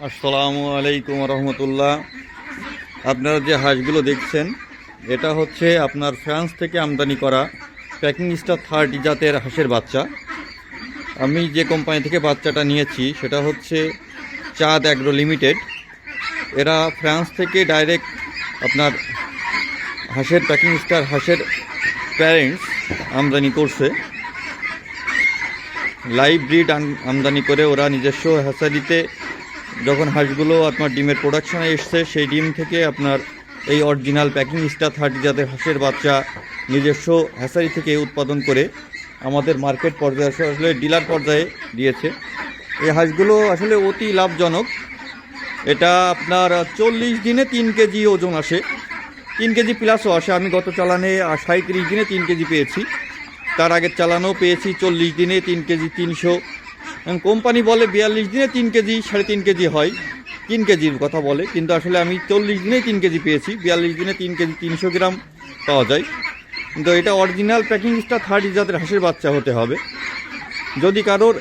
আসসালামু আলাইকুম রহমতুল্লাহ। আপনারা যে হাঁসগুলো দেখছেন, এটা হচ্ছে আপনার ফ্রান্স থেকে আমদানি করা প্যাকিং স্টার থার্টি জাতের হাঁসের বাচ্চা। আমি যে কোম্পানি থেকে বাচ্চাটা নিয়েছি, সেটা হচ্ছে চাঁদ অ্যাগ্রো লিমিটেড। এরা ফ্রান্স থেকে ডাইরেক্ট আপনার হাঁসের প্যাকিং স্টার, হাঁসের প্যারেন্টস আমদানি করছে। লাইভ ব্রিড আমদানি করে ওরা নিজস্ব হ্যাসারিতে যখন হাঁসগুলো আপনার ডিমের প্রোডাকশনে এসছে, সেই ডিম থেকে আপনার এই অরিজিনাল প্যাকিং স্টার থার্টি জাতের হাঁসের বাচ্চা নিজস্ব হ্যাসারি থেকে উৎপাদন করে আমাদের মার্কেট পর্যায়ে আসলে ডিলার পর্যায়ে দিয়েছে। এই হাঁসগুলো আসলে অতি লাভজনক। এটা আপনার চল্লিশ দিনে তিন কেজি ওজন আসে। তিন কেজি প্লাসও আসে। আমি গত চালানে সাঁত্রিশ দিনে তিন কেজি পেয়েছি। তার আগের চালানো পেয়েছি চল্লিশ দিনে তিন কেজি তিনশো। কোম্পানি বলে বিয়াল্লিশ দিনে তিন কেজি, সাড়ে তিন কেজি হয়। তিন কেজির কথা বলে, কিন্তু আসলে আমি চল্লিশ দিনে তিন কেজি পেয়েছি। বিয়াল্লিশ দিনে তিন কেজি তিনশো গ্রাম পাওয়া যায়। কিন্তু এটা অরিজিনাল প্যাকিং স্টার থার্ড জাতের হাঁসের বাচ্চা হতে হবে। যদি কারোর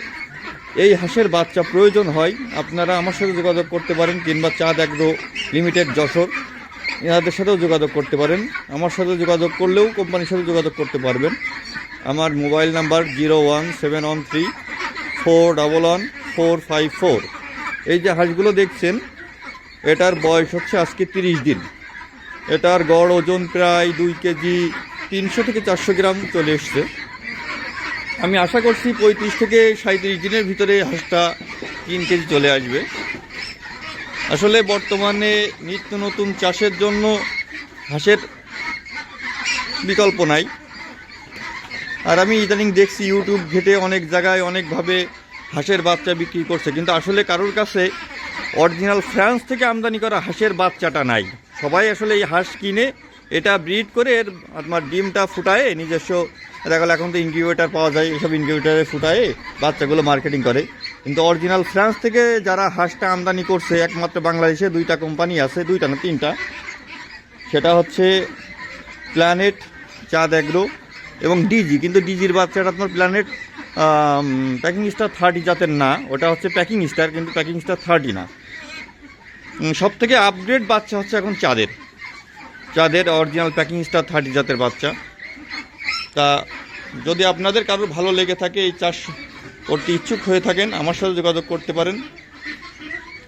এই হাঁসের বাচ্চা প্রয়োজন হয়, আপনারা আমার সাথে যোগাযোগ করতে পারেন, কিংবা চাঁদ অ্যাগ্রো লিমিটেড যশোর এনাদের সাথেও যোগাযোগ করতে পারেন। আমার সাথে যোগাযোগ করলেও কোম্পানির সাথে যোগাযোগ করতে পারবেন। আমার mobile number zero one seven one three four one four five four. এই যে হাঁসগুলো দেখছেন, এটার বয়স হচ্ছে আজকে তিরিশ দিন। এটার গড় ওজন প্রায় দুই কেজি তিনশো থেকে চারশো গ্রাম চলে এসছে। আমি আশা করছি পঁয়ত্রিশ থেকে সাঁত্রিশ দিনের ভিতরে হাঁসটা তিন কেজি চলে আসবে। আসলে বর্তমানে নিত্য নতুন চাষের জন্য হাঁসের বিকল্প নাই। আর আমি ইদানিং দেখছি ইউটিউব ঘেটে অনেক জায়গায় অনেকভাবে হাঁসের বাচ্চা বিক্রি করছে। কিন্তু আসলে কারোর কাছে অরিজিনাল ফ্রান্স থেকে আমদানি করা হাঁসের বাচ্চাটা নাই। সবাই আসলে এই হাঁস কিনে এটা ব্রিড করে এর আপনার ডিমটা ফুটায়ে নিজস্ব দেখা গেলো এখন তো ইনকিউবেটার পাওয়া যায়, এসব ইনকিউবেটারে ফুটায়ে বাচ্চাগুলো মার্কেটিং করে। কিন্তু অরিজিনাল ফ্রান্স থেকে যারা হাঁসটা আমদানি করছে, একমাত্র বাংলাদেশে দুইটা কোম্পানি আছে, দুইটা না তিনটা, সেটা হচ্ছে প্ল্যানেট চাঁদ অ্যাগ্রো এবং ডিজি কিন্তু ডিজির বাচ্চাটা আপনার প্ল্যানেট প্যাকিং স্টার থার্টি জাতের না, ওটা হচ্ছে প্যাকিং স্টার কিন্তু প্যাকিং স্টার থার্টি না। সব থেকে আপগ্রেড বাচ্চা হচ্ছে এখন চাঁদের। চাঁদের অরিজিনাল প্যাকিং স্টার থার্টি জাতের বাচ্চা। তা যদি আপনাদের কারোর ভালো লেগে থাকে, এই চাষ করতে ইচ্ছুক হয়ে থাকেন, আমার সাথে যোগাযোগ করতে পারেন।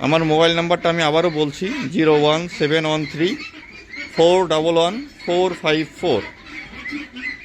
আমার মোবাইল নাম্বারটা আমি আবারও বলছি, zero one seven one three four double one four five four.